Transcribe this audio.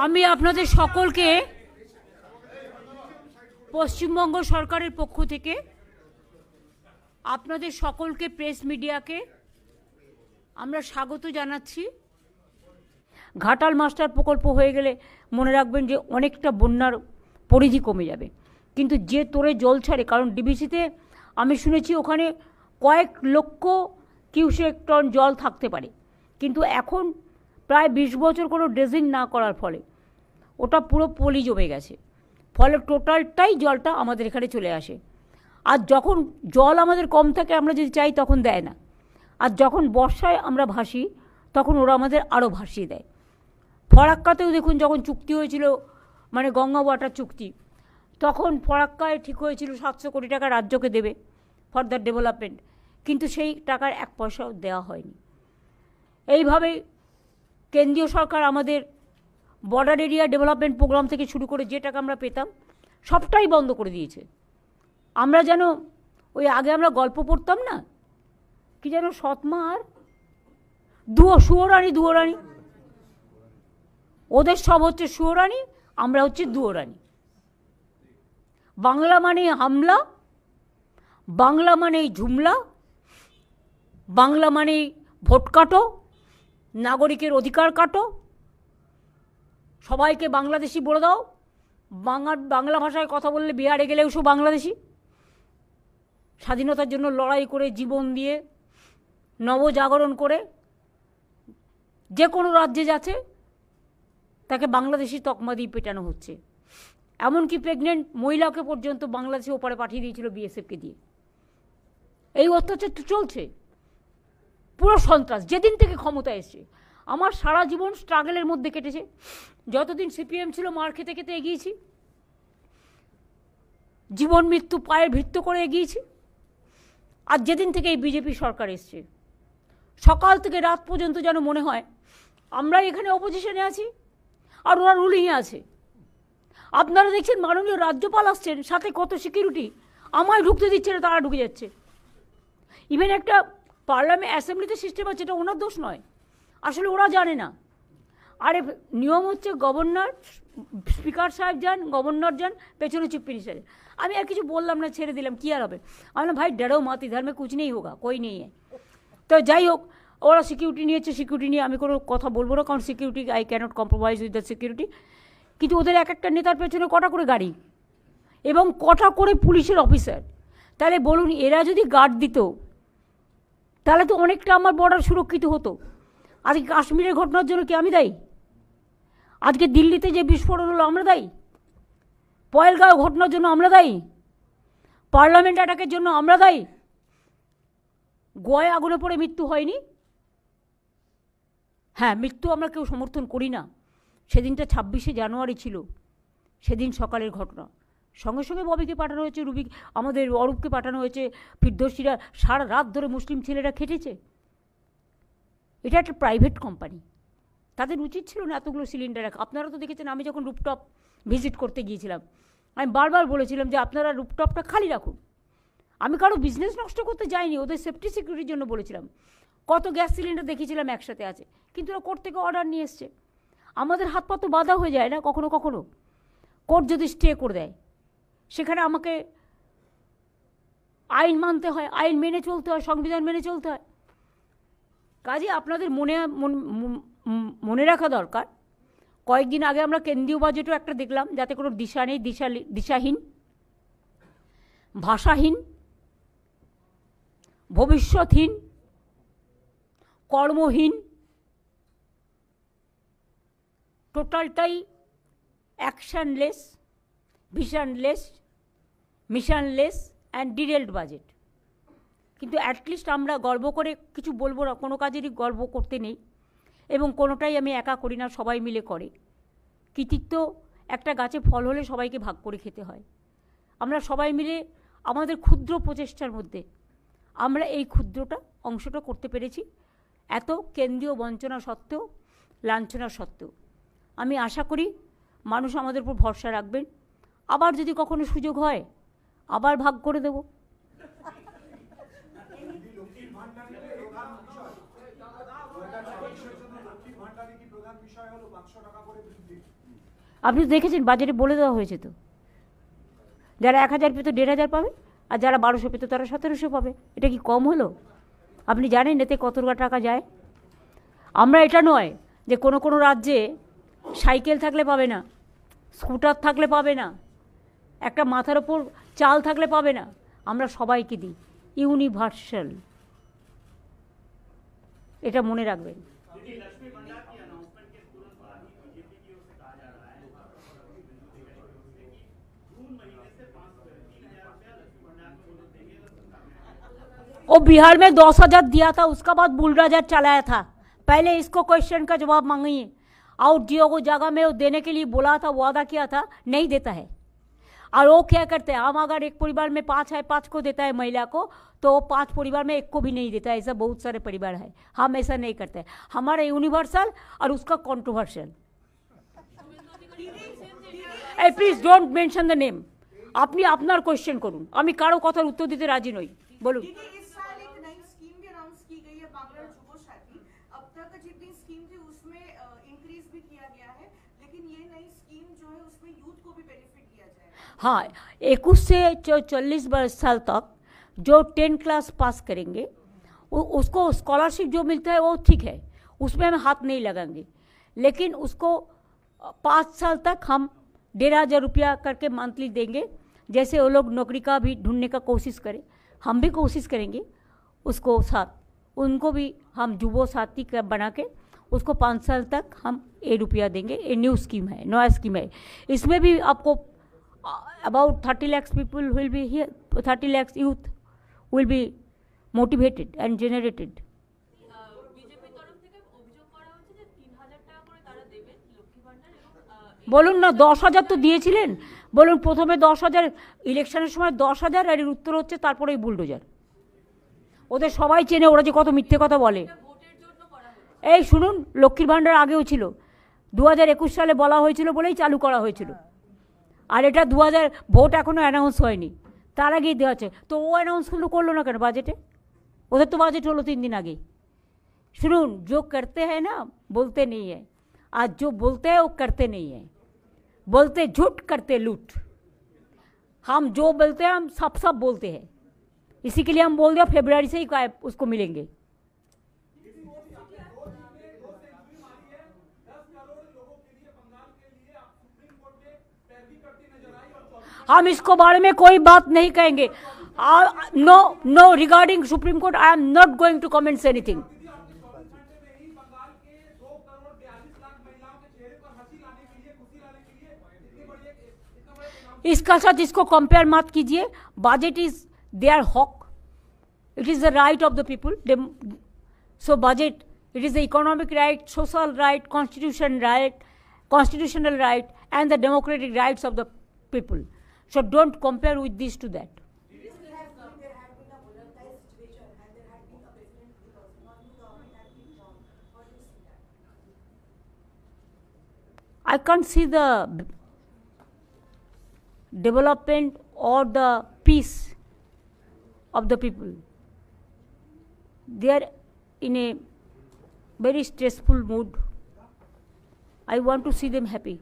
আমি আপনাদের সকলকে পশ্চিমবঙ্গ সরকারের পক্ষ থেকে, আপনাদের সকলকে প্রেস মিডিয়াকে আমরা স্বাগত জানাচ্ছি। ঘাটাল মাস্টার প্রকল্প হয়ে গেলে মনে রাখবেন যে অনেকটা বন্যার পরিধি কমে যাবে। কিন্তু যে তোরে জল ছাড়ে, কারণ ডিবিসিতে আমি শুনেছি ওখানে কয়েক লক্ষ কিউসেক টন জল থাকতে পারে। কিন্তু এখন প্রায় বিশ বছর কোনো ড্রেজিং না করার ফলে ওটা পুরো পলি জমে গেছে। ফলে টোটালটাই জলটা আমাদের এখানে চলে আসে। আর যখন জল আমাদের কম থাকে, আমরা যদি চাই তখন দেয় না। আর যখন বর্ষায় আমরা ভাসি, তখন ওরা আমাদের আরও ভাসিয়ে দেয়। ফরাক্কাতেও দেখুন যখন চুক্তি হয়েছিল মানে গঙ্গা ওয়াটার চুক্তি, তখন ফরাক্কায় ঠিক হয়েছিল সাতশো কোটি টাকা রাজ্যকে দেবে ফর দ্য ডেভেলপমেন্ট কিন্তু সেই টাকার এক পয়সাও দেওয়া হয়নি। এইভাবে কেন্দ্রীয় সরকার আমাদের বর্ডার এরিয়া ডেভেলপমেন্ট প্রোগ্রাম থেকে শুরু করে যে টাকা আমরা পেতাম, সবটাই বন্ধ করে দিয়েছে। আমরা যেন ওই আগে আমরা গল্প পড়তাম না, কি যেন সৎমা আর দুয়ো সুয়োরানি দুয়োরানি। ওদের সব হচ্ছে সুয়োরানি আমরা হচ্ছে দুয়োরানি। বাংলা মানে হামলা, বাংলা মানে ঝুমলা, বাংলা মানে ভোট কাটো নাগরিকের অধিকার কাটো। সবাইকে বাংলাদেশি বলে দাও। বাংলা বাংলা ভাষায় কথা বললে বিহারে গেলেও সব বাংলাদেশি। স্বাধীনতার জন্য লড়াই করে, জীবন দিয়ে, নবজাগরণ করে, যে কোনো রাজ্যে যাচ্ছে, তাকে বাংলাদেশি তকমা দিয়ে পেটানো হচ্ছে। এমনকি প্রেগনেন্ট মহিলাকে পর্যন্ত বাংলাদেশে ওপারে পাঠিয়ে দিয়েছিল বিএসএফকে দিয়ে। এই অত্যাচার তো চলছে। পুরো সন্ত্রাস, যেদিন থেকে ক্ষমতা এসছে। আমার সারা জীবন স্ট্রাগলের মধ্যে কেটেছে। যতদিন সিপিএম ছিল, মার খেতে খেতে এগিয়েছি। জীবন মৃত্যু পায়ে ভিত্ত করে এগিয়েছি। আর যেদিন থেকে এই বিজেপি সরকার এসছে, সকাল থেকে রাত পর্যন্ত যেন মনে হয় আমরা এখানে অপোজিশনে আছি আর ওরা রুলিংয়ে আছে। আপনারা দেখছেন মাননীয় রাজ্যপাল আসছেন, সাথে কত সিকিউরিটি আমায় ঢুকতে দিচ্ছে না, তারা ঢুকে যাচ্ছে। ইভেন একটা পার্লামেন্ট অ্যাসেম্বলিতে সিস্টেম আছে, এটা ওনার দোষ নয়। আসলে ওরা জানে না। আরে, নিয়ম হচ্ছে গভর্নর, স্পিকার সাহেব যান, গভর্নর যান, পেছনে চিফ মিনিস্টার। আমি আর কিছু বললাম না, ছেড়ে দিলাম, কী আর হবে? আমি বললাম, ভাই, ডেড়ো মাতি ধর্মে কুছ নেই হোগা, কই নেই তো যাই হোক, ওরা সিকিউরিটি নিয়েছে সিকিউরিটি নিয়ে আমি কোনো কথা বলব না, কারণ security I cannot compromise with the security কিন্তু ওদের এক একটা নেতার পেছনে কটা করে গাড়ি? এবং কটা করে পুলিশের অফিসার? তাহলে বলুন, এরা যদি গার্ড দিত তাহলে তো অনেকটা আমার বর্ডার সুরক্ষিত হতো। আজকে কাশ্মীরের ঘটনার জন্য কি আমি দায়ী? আজকে দিল্লিতে যে বিস্ফোরণ হলো, আমরা দায়ী? পয়েলগাঁও ঘটনার জন্য আমরা দায়ী? পার্লামেন্ট অ্যাটাকের জন্য আমরা দায়ী? গোয়ায় আগুনে পড়ে মৃত্যু হয়নি? হ্যাঁ মৃত্যু আমরা কেউ সমর্থন করি না। সেদিনটা ছাব্বিশে জানুয়ারি ছিল। সেদিন সকালের ঘটনা। সঙ্গে সঙ্গে ববিকে পাঠানো হয়েছে রুবি আমাদের অরূপকে পাঠানো হয়েছে ফিরদর্শীরা সারা রাত ধরে মুসলিম ছেলেরা খেটেছে। এটা একটা প্রাইভেট কোম্পানি তাদের উচিত ছিল না এতগুলো সিলিন্ডার রাখা। আপনারা তো দেখেছেন, আমি যখন রুপটপ ভিজিট করতে গিয়েছিলাম, আমি বারবার বলেছিলাম যে আপনারা রুপটপটা খালি রাখুন। আমি কারও বিজনেস নষ্ট করতে যাইনি, ওদের সেফটি সিকিউরিটির জন্য বলেছিলাম। কত গ্যাস সিলিন্ডার দেখিয়েছিলাম একসাথে আছে, কিন্তু ওরা কোর্ট থেকে অর্ডার নিয়ে এসছে। আমাদের হাত পা তো বাধা হয়ে যায় না কখনো কখনো। কোর্ট যদি স্টে করে দেয় সেখানে আমাকে আইন মানতে হয়, আইন মেনে চলতে হয়, সংবিধান মেনে চলতে হয়। কাজে আপনাদের মনে, মন- রাখা দরকার। কয়েকদিন আগে আমরা কেন্দ্রীয় বাজেটও একটা দেখলাম, যাতে কোনো দিশা নেই, দিশা, দিশাহীন, ভাষাহীন, ভবিষ্যৎহীন, কর্মহীন, টোটালটাই actionless visionless missionless and detailed budget কিন্তু অ্যাটলিস্ট আমরা গর্ব করে কিছু বলব না, কোনো কাজেরই গর্ব করতে নেই। এবং কোনোটাই আমি একা করি না, সবাই মিলে করে। কৃতিত্ব একটা গাছে ফল হলে সবাইকে ভাগ করে খেতে হয়। আমরা সবাই মিলে আমাদের ক্ষুদ্র প্রচেষ্টার মধ্যে আমরা এই ক্ষুদ্রটা অংশটা করতে পেরেছি। এত কেন্দ্রীয় বঞ্চনা সত্ত্বেও, লাঞ্ছনা সত্ত্বেও। আমি আশা করি মানুষ আমাদের উপর ভরসা রাখবেন। আবার যদি কখনো সুযোগ হয় আবার ভাগ করে দেব। আপনি দেখেছেন বাজেটে বলে দেওয়া হয়েছে তো। যারা এক হাজার পেতো দেড় হাজার পাবে, আর যারা বারোশো পেতো তারা সতেরোশো পাবে। এটা কি কম হলো? আপনি জানেন এতে কত টাকা যায়? আমরা এটা নয় যে কোনো কোনো রাজ্যে সাইকেল থাকলে পাবে না, স্কুটার থাকলে পাবে না। একটা মাথার ওপর চাল থাকলে পাবে না আমরা সবাইকে দিই ইউনিভার্সাল এটা মনে রাখবেন वो बिहार में दस हजार दिया था उसका बाद बुलडोजर चलाया था पहले इसको क्वेश्चन का जवाब मांगिए और जियो को जगह में वो देने के लिए बोला था वादा किया था नहीं देता है और वो क्या करते हैं हम अगर एक परिवार में पाँच है पाँच को देता है महिला को तो वो पांच परिवार में एक को भी नहीं देता है ऐसा बहुत सारे परिवार है हम ऐसा नहीं करते हमारा यूनिवर्सल और उसका कॉन्ट्रोवर्शियल এই please don't mention the name আপনি আপনার কোয়েশ্চেন করুন আমি কারো কথার উত্তর দিতে রাজি নই বলুন हाँ इक्कीस से चालीस साल तक जो टेन क्लास पास करेंगे उसको स्कॉलरशिप जो मिलता है वो ठीक है, उसमें हम हाथ नहीं लगाएँगे। लेकिन उसको पाँच साल तक हम डेढ़ हज़ार रुपया करके मंथली देंगे। जैसे वो लोग नौकरी का भी ढूँढने का कोशिश करें, हम भी कोशिश करेंगे उसको साथ, उनको भी हम जुबो साथी का बना के उसको पाँच साल तक हम ए रुपया देंगे। ये न्यू स्कीम है, नया स्कीम है। इसमें भी आपको about 30 lakhs people will be here 30 lakhs youth will be motivated and generated. বলুন না, দশ হাজার তো দিয়েছিলেন। বলুন, প্রথমে দশ হাজার ইলেকশনের সময় দশ হাজার আর এর উত্তর হচ্ছে তারপরে বুলডোজার ওদের সবাই চেনে, ওরা যে কত মিথ্যে কথা বলে। এই শুনুন, লক্ষ্মীর ভাণ্ডার আগেও ছিল। দু হাজার একুশ সালে বলা হয়েছিল বলেই চালু করা হয়েছিল। আর এটা দু হাজার ভোট এখনও অ্যানাউন্স হয়নি তার আগেই দেওয়া হচ্ছে তো ও অ্যানাউন্সগুলো করলো না কেন বাজেটে ওদের তো বাজেট হলো তিন दिन আগেই सुनून जो करते हैं ना बोलते नहीं है आज जो बोलते हैं वो करते नहीं है बोलते झूठ करते लूट हम जो बोलते हैं हम सब सब बोलते हैं इसी के लिए हम बोल दिया फेब्रुआरी से ही का उसको मिलेंगे हम इसको बारे में कोई बात नहीं कहेंगे। No no regarding supreme court I am not going to comment anything इसका साथ इसको कंपेयर मत कीजिए। Budget is there hoc it is the right of the people so budget it is the economic right social right constitution right constitutional right and the democratic rights of the people so don't compare with this to that I can't see the development or the peace of the people. They are in a very stressful mood. I want to see them happy.